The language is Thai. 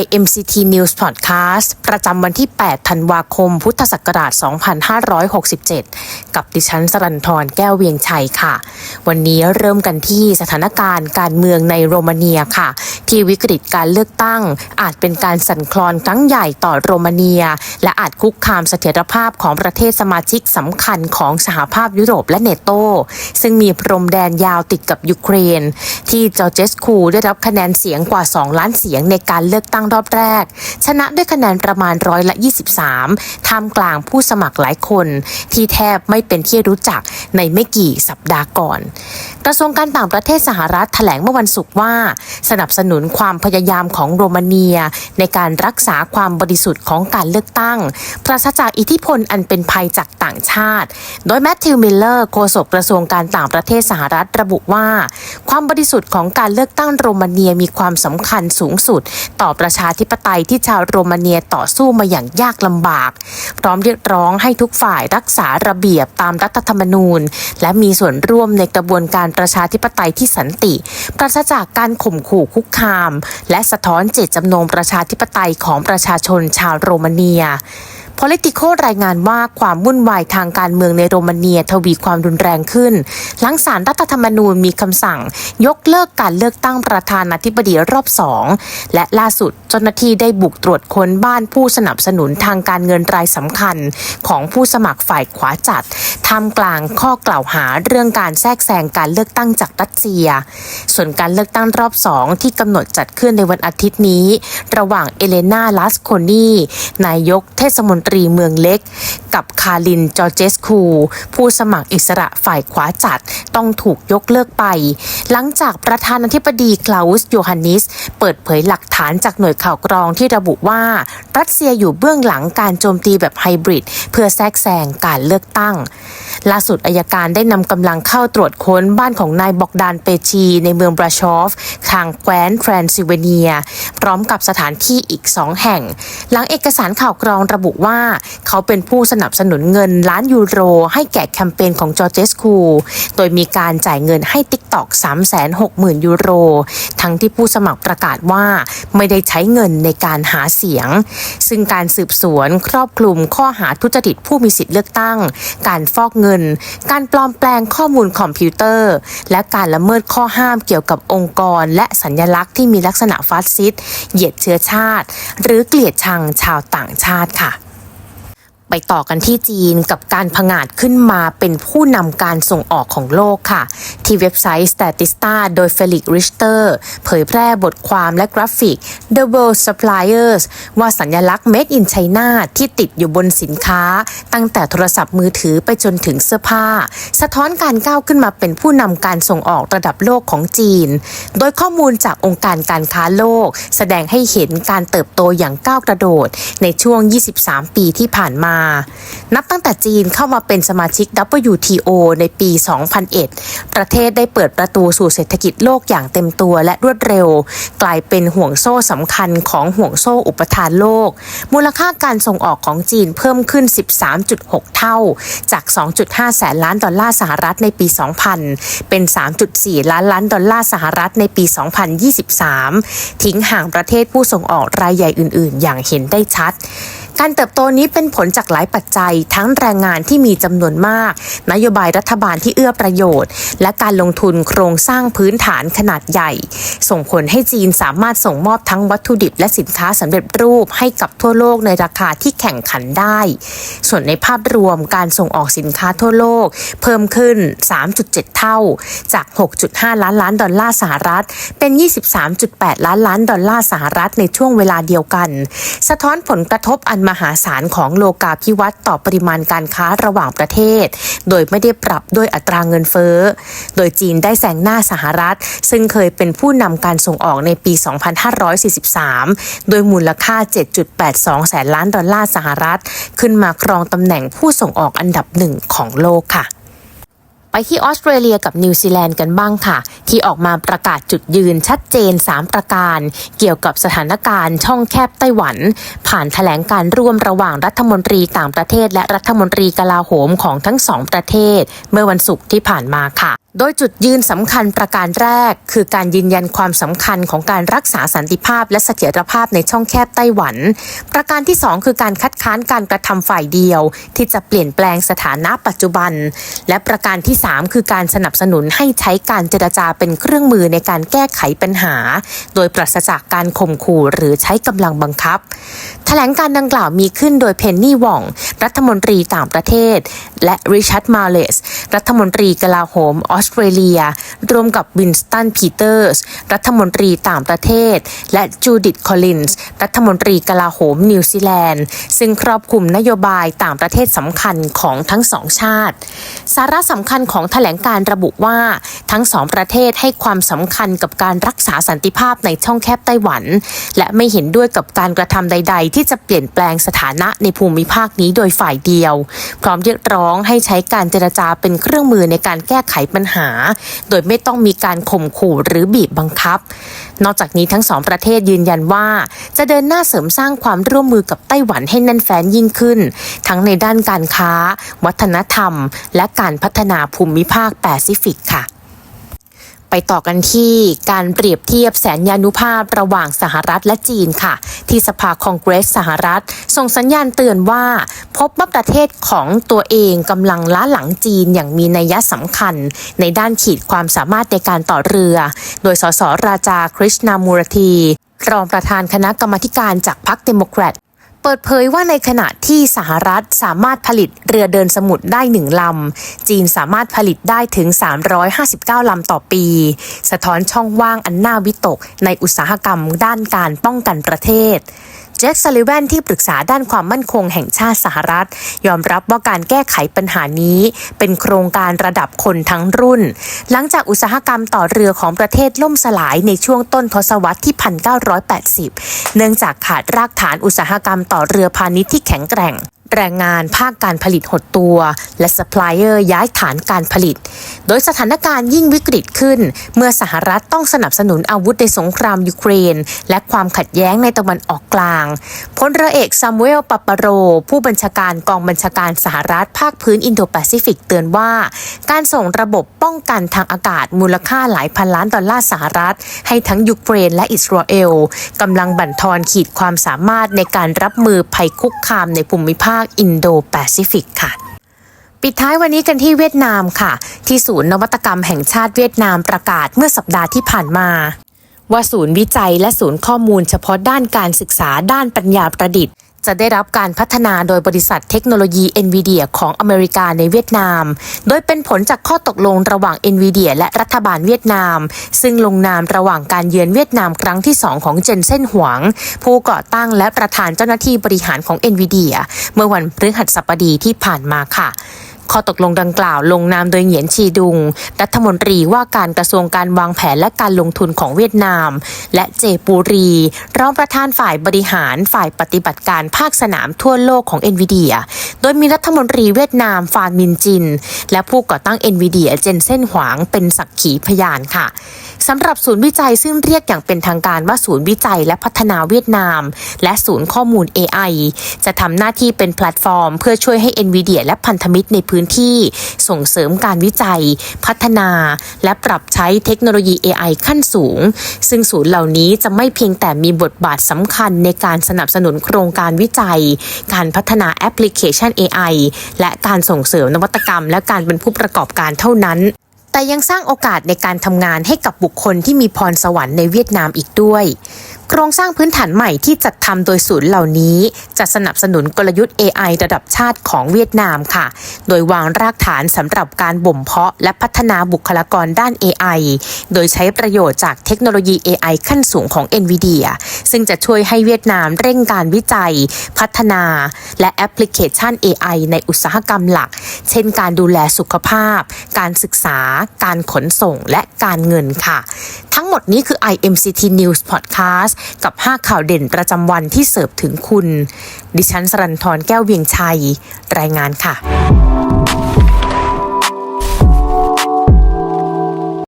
IMCT News Podcast ประจำวันที่ 8 ธันวาคม พุทธศักราช 2567 กับดิฉันสรันทรแก้วเวียงชัยค่ะ วันนี้เริ่มกันที่สถานการณ์การเมืองในโรมาเนียค่ะ ที่วิกฤตการเลือกตั้ง อาจเป็นการสั่นคลอนครั้งใหญ่ต่อโรมาเนีย และอาจคุกคามเสถียรภาพของประเทศสมาชิกสำคัญของสหภาพยุโรปและเนโตซึ่งมีพรมแดนยาวติดกับยูเครน ที่จอร์เจสคูได้รับคะแนนเสียงกว่า 2 ล้านเสียงในการเลือกตั้งรอบแรก ชนะด้วยคะแนนประมาณร้อยละ 23ท่ามกลางผู้สมัครหลายคน ที่แทบไม่เป็นที่รู้จักในไม่กี่สัปดาห์ก่อน กระทรวงการต่างประเทศสหรัฐแถลงเมื่อวันศุกร์ว่า สนับสนุนความพยายามของโรมาเนีย ในการรักษาความบริสุทธิ์ของการเลือกตั้ง ปราศจากอิทธิพลอันเป็นภัยจากต่างชาติ โดยแมทธิวมิลเลอร์โฆษกกระทรวงการต่างประเทศสหรัฐระบุว่า ความบริสุทธิ์ของการเลือกตั้งโรมาเนียมีความสำคัญสูงสุดต่อประชาธิปไตยที่ชาวโรมาเนียต่อสู้มาอย่างยากลำบาก พร้อมเรียกร้องให้ทุกฝ่ายรักษาระเบียบตามรัฐธรรมนูญ และมีส่วนร่วมในกระบวนการประชาธิปไตยที่สันติปราศจากการข่มขู่คุกคาม และสะท้อนเจตจำนงประชาธิปไตยของประชาชนชาวโรมาเนีย Politico รายงานว่าความวุ่นวายทางการเมืองในโรมาเนียทวีความรุนแรงขึ้น หลังศาลรัฐธรรมนูญมีคำสั่ง ยกเลิกการเลือกตั้งประธานาธิบดีรอบสอง และล่าสุดเจ้าหน้าที่ได้บุกตรวจค้นบ้านผู้สนับสนุนทางการเงินรายสำคัญ ของผู้สมัครฝ่ายขวาจัดท่ามกลางข้อกล่าวหาเรื่องการแทรกแซงการเลือกตั้งจากรัสเซีย ส่วนการเลือกตั้งรอบสองที่กำหนดจัดขึ้นในวันอาทิตย์นี้ ระหว่างเอเลนาลัสโคนีนายกเทศมนตรีรีเมืองเล็ก กับคารินจอร์เจสคู ผู้สมัครอิสระฝ่ายขวาจัดต้องถูกยกเลิกไป หลังจากประธานาธิบดีคลาอุสโยฮันนิส เปิดเผยหลักฐานจากหน่วยข่าวกรองที่ระบุว่า รัสเซียอยู่เบื้องหลังการโจมตีแบบไฮบริด เพื่อแทรกแซงการเลือกตั้ง ล่าสุดอายการได้นำกำลังเข้าตรวจค้นบ้านของนายบอกดานเปชีในเมืองบราชอฟทางแคว้นแทรนซิเวเนีย พร้อมกับสถานที่อีกสองแห่ง หลังเอกสารข่าวกรองระบุว่า เขาเป็นผู้สนับสนุนเงินล้านยูโร ให้แก่แคมเปญของจอร์เจสคูโดยมีการจ่ายเงินให้ติ๊กตอก360,000 ยูโร ทั้งที่ผู้สมัครประกาศว่าไม่ได้ใช้เงินในการหาเสียงซึ่งการสืบสวนครอบคลุมข้อหาทุจริตผู้มีสิทธิ์เลือกตั้ง การฟอกเงิน การปลอมแปลงข้อมูลคอมพิวเตอร์ และการละเมิดข้อห้ามเกี่ยวกับองค์กร และสัญลักษณ์ที่มีลักษณะฟาสซิสต์เหยียดเชื้อชาติ หรือเกลียดชังชาวต่างชาติค่ะ ไปต่อกันที่จีนกับการผงาดขึ้นมาเป็นผู้นำการส่งออกของโลกค่ะ ที่เว็บไซต์ Statista โดย Felix Richter เผยแพร่บทความและกราฟิก The World Suppliers ว่าสัญลักษณ์ Made in China ที่ติดอยู่บนสินค้า ตั้งแต่โทรศัพท์มือถือไปจนถึงเสื้อผ้า สะท้อนการก้าวขึ้นมาเป็นผู้นำการส่งออกระดับโลกของจีน โดยข้อมูลจากองค์การการค้าโลก แสดงให้เห็นการเติบโตอย่างก้าวกระโดด ในช่วง 23 ปีที่ผ่านมานับตั้งแต่จีนเข้ามาเป็นสมาชิก WTO ในปี 2001 ประเทศได้เปิดประตูสู่เศรษฐกิจโลกอย่างเต็มตัวและรวดเร็ว กลายเป็นห่วงโซ่สำคัญของห่วงโซ่อุปทานโลก มูลค่าการส่งออกของจีนเพิ่มขึ้น 13.6 เท่า จาก 2.5 แสนล้านดอลลาร์สหรัฐในปี 2000 เป็น 3.4 ล้านล้านดอลลาร์สหรัฐในปี 2023 ทิ้งห่างประเทศผู้ส่งออกรายใหญ่อื่น ๆ อย่างเห็นได้ชัด การเติบโตนี้เป็นผลจากหลายปัจจัย ทั้งแรงงานที่มีจำนวนมาก นโยบายรัฐบาลที่เอื้อประโยชน์ และการลงทุนโครงสร้างพื้นฐานขนาดใหญ่ ส่งผลให้จีนสามารถส่งมอบทั้งวัตถุดิบและสินค้าสำเร็จรูปให้กับทั่วโลกในราคาที่แข่งขันได้ ส่วนในภาพรวมการส่งออกสินค้าทั่วโลก เพิ่มขึ้น 3.7 เท่า จาก 6.5 ล้านล้านดอลลาร์สหรัฐ เป็น 23.8 ล้านล้านดอลลาร์สหรัฐในช่วงเวลาเดียวกัน สะท้อนผลกระทบอันมาหาศาลของโลกาภิวัตน์ต่อปริมาณการค้าระหว่างประเทศ โดยไม่ได้ปรับด้วยอัตราเงินเฟ้อ โดยจีนได้แซงหน้าสหรัฐ ซึ่งเคยเป็นผู้นำการส่งออกในปี 2543 โดยมูลค่า 7.82 แสนล้านดอลลาร์สหรัฐ ขึ้นมาครองตำแหน่งผู้ส่งออกอันดับหนึ่งของโลกค่ะ ไปที่ออสเตรเลียกับนิวซีแลนด์กันบ้างค่ะ ที่ออกมาประกาศจุดยืนชัดเจน 3 ประการ เกี่ยวกับสถานการณ์ช่องแคบไต้หวัน ผ่านแถลงการร่วมระหว่างรัฐมนตรีต่างประเทศ และรัฐมนตรีกลาโหมของทั้งสองประเทศ เมื่อวันศุกร์ที่ผ่านมาค่ะโดยจุดยืนสำคัญประการแรก คือการยืนยันความสำคัญของการรักษาสันติภาพและเสถียรภาพในช่องแคบไต้หวัน ประการที่ 2 คือการคัดค้านการกระทำฝ่ายเดียว ที่จะเปลี่ยนแปลงสถานะปัจจุบัน และประการที่ 3 คือการสนับสนุนให้ใช้การเจรจาเป็นเครื่องมือในการแก้ไขปัญหา โดยปราศจากการข่มขู่หรือใช้กำลังบังคับ แถลงการดังกล่าวมีขึ้นโดยเพนนี่ว่อง รัฐมนตรีต่างประเทศ และริชาร์ดมาเลส รัฐมนตรีกลาโหมออสเตรเลียรวมกับวินสตันพีเตอร์ส รัฐมนตรีต่างประเทศ และจูดิตคอลลินส์ รัฐมนตรีกลาโหมนิวซีแลนด์ ซึ่งครอบคลุมนโยบายต่างประเทศสำคัญของทั้งสองชาติ สาระสำคัญของแถลงการระบุว่าทั้งสองประเทศให้ความสำคัญกับการรักษาสันติภาพในช่องแคบไต้หวัน และไม่เห็นด้วยกับการกระทำใด ๆ ที่จะเปลี่ยนแปลงสถานะในภูมิภาคนี้โดยฝ่ายเดียว พร้อมเรียกร้องให้ใช้การเจรจาเป็นเครื่องมือในการแก้ไขปัญหา โดยไม่ต้องมีการข่มขู่หรือบีบบังคับ นอกจากนี้ทั้งสองประเทศยืนยันว่า จะเดินหน้าเสริมสร้างความร่วมมือกับไต้หวันให้แน่นแฟ้นยิ่งขึ้น ทั้งในด้านการค้า วัฒนธรรม และการพัฒนาภูมิภาคแปซิฟิกค่ะ ไปต่อกันที่การเปรียบเทียบแสนยานุภาพระหว่างสหรัฐและจีนค่ะ ที่สภาคองเกรสสหรัฐ ส่งสัญญาณเตือนว่า พบว่าประเทศของตัวเองกำลังล้าหลังจีนอย่างมีนัยสำคัญ ในด้านขีดความสามารถในการต่อเรือ โดยสสราจาคริชนามูรทีรองประธานคณะกรรมการจากพรรคเดโมแครต เปิดเผยว่าในขณะที่สหรัฐสามารถผลิตเรือเดินสมุทรได้หนึ่งลำ จีนสามารถผลิตได้ถึง 359 ลำต่อปี สะท้อนช่องว่างอันน่าวิตกในอุตสาหกรรมด้านการป้องกันประเทศ จ็คซัลลิแวนที่ปรึกษาด้านความมั่นคงแห่งชาติสหรัฐ ยอมรับว่าการแก้ไขปัญหานี้ เป็นโครงการระดับคนทั้งรุ่น หลังจากอุตสาหกรรมต่อเรือของประเทศล่มสลายในช่วงต้นทศวรรษที่ 1980 เนื่องจากขาดรากฐานอุตสาหกรรมต่อเรือพาณิชย์ที่แข็งแกร่ง แรงงานภาคการผลิตหดตัว และซัพพลายเออร์ย้ายฐานการผลิต โดยสถานการณ์ยิ่งวิกฤตขึ้น เมื่อสหรัฐต้องสนับสนุนอาวุธในสงครามยูเครน และความขัดแย้งในตะวันออกกลางพลเรือเอกซามูเอลปาปาโร ผู้บัญชาการกองบัญชาการสหรัฐภาคพื้นอินโดแปซิฟิกเตือนว่า การส่งระบบป้องกันทางอากาศมูลค่าหลายพันล้านดอลลาร์สหรัฐ ให้ทั้งยูเครนและอิสราเอลกำลังบั่นทอนขีดความสามารถในการรับมือภัยคุกคามในภูมิภาคอินโดแปซิฟิกค่ะปิดท้ายวันนี้กันที่เวียดนามค่ะ ที่ศูนย์นวัตกรรมแห่งชาติเวียดนามประกาศเมื่อสัปดาห์ที่ผ่านมา ว่าศูนย์วิจัยและศูนย์ข้อมูลเฉพาะด้านการศึกษาด้านปัญญาประดิษฐ์ จะได้รับการพัฒนาโดยบริษัทเทคโนโลยี NVIDIA ของอเมริกาในเวียดนาม โดยเป็นผลจากข้อตกลงระหว่าง NVIDIA และรัฐบาลเวียดนาม ซึ่งลงนามระหว่างการเยือนเวียดนามครั้งที่ 2 ของเจนเซนหวง ผู้ก่อตั้งและประธานเจ้าหน้าที่บริหารของ NVIDIA เมื่อวันพฤหัสบดีที่ผ่านมาค่ะ ข้อตกลงดังกล่าวลงนามโดยเหงียนชีดุง รัฐมนตรีว่าการกระทรวงการวางแผนและการลงทุนของเวียดนาม และเจปูรี รองประธานฝ่ายบริหารฝ่ายปฏิบัติการภาคสนามทั่วโลกของเอ็นวีเดียโดยมีรัฐมนตรีเวียดนามฟานมินจิน และผู้ก่อตั้ง NVIDIA เจนเซ่นหวางเป็นสักขีพยานค่ะสำหรับศูนย์วิจัยซึ่งเรียกอย่างเป็นทางการว่าศูนย์วิจัยและพัฒนาเวียดนาม และศูนย์ข้อมูล AI จะทำหน้าที่เป็นแพลตฟอร์ม เพื่อช่วยให้ NVIDIA และพันธมิตรในพื้นที่ ส่งเสริมการวิจัย พัฒนา และปรับใช้เทคโนโลยี AI ขั้นสูง ซึ่งศูนย์เหล่านี้จะไม่เพียงแต่มีบทบาทสำคัญในการสนับสนุนโครงการวิจัย การพัฒนาแอปพลิเคชัน AI และการส่งเสริมนวัตกรรม และการเป็นผู้ประกอบการเท่านั้น แต่ยังสร้างโอกาสในการทำงานให้กับบุคคลที่มีพรสวรรค์ในเวียดนามอีกด้วย โครงสร้างพื้นฐานใหม่ที่จัดทำโดยศูนย์เหล่านี้ จะสนับสนุนกลยุทธ์ AI ระดับชาติของเวียดนามค่ะ โดยวางรากฐานสำหรับการบ่มเพาะและพัฒนาบุคลากรด้าน AI โดยใช้ประโยชน์จากเทคโนโลยี AI ขั้นสูงของ NVIDIA ซึ่งจะช่วยให้เวียดนามเร่งการวิจัย พัฒนา และแอปพลิเคชัน AI ในอุตสาหกรรมหลัก เช่น การดูแลสุขภาพ การศึกษา การขนส่ง และการเงินค่ะ ทั้งหมดนี้คือ IMCT News Podcast กับ 5 ข่าวเด่นประจำวันที่เสิร์ฟถึงคุณ ดิฉันสรันทรแก้วเวียงชัย รายงานค่ะ